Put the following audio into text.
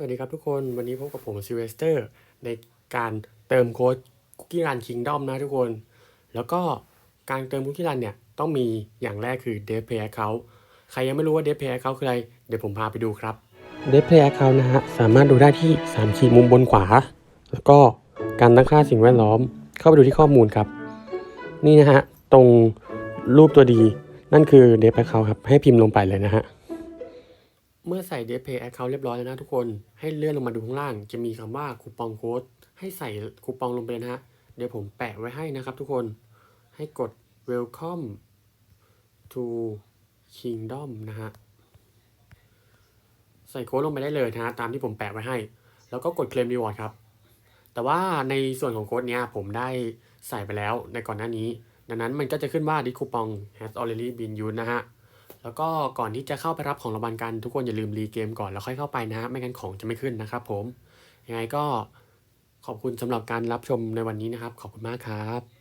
สวัสดีครับทุกคนวันนี้พบกับผมซิเวสเตอร์ ในการเติมโค้ดคุกกี้รันคิงดอมนะทุกคน แล้วก็การเติมคุกกี้รันเนี่ย ต้องมีอย่างแรกคือ d e v Play Account ใครยังไม่รู้ว่า d e v Play Account คืออะไร เดี๋ยวผมพาไปดูครับ d e v Play Account นะฮะ สามารถดูได้ที่3ขีดมุมบนขวา แล้วก็การตั้งค่าสิ่งแวดล้อม เข้าไปดูที่ข้อมูลครับ นี่นะฮะ ตรงรูปตัวดี นั่นคือ d e v Account ครับให้พิมพ์ลงไปเลยนะฮะ เมื่อใส่ d e p Pay Account เรียบร้อยแล้วนะทุกคน ให้เลื่อนลงมาดูข้างล่าง จะมีคำว่าคูปองโค้ดให้ใส่คูปองลงไปเลยนะฮะ เดี๋ยวผมแปะไว้ให้นะครับทุกคน ให้กด welcome to kingdom นะฮะ ใส่โค้ดลงไปได้เลยนะฮะ ตามที่ผมแปะไว้ให้ แล้วก็กด claim reward ครับ แต่ว่าในส่วนของโค้ดเนี้ยผมได้ใส่ไปแล้วในก่อนหน้านี้ ดังนั้นมันก็จะขึ้นว่า this coupon has already been used นะฮะ แล้วก็ก่อนที่จะเข้าไปรับของรางวัลกันทุกคนอย่าลืมรีเกมก่อนแล้วค่อยเข้าไปนะ ไม่งั้นของจะไม่ขึ้นนะครับผม ยังไงก็ขอบคุณสำหรับการรับชมในวันนี้นะครับ ขอบคุณมากครับ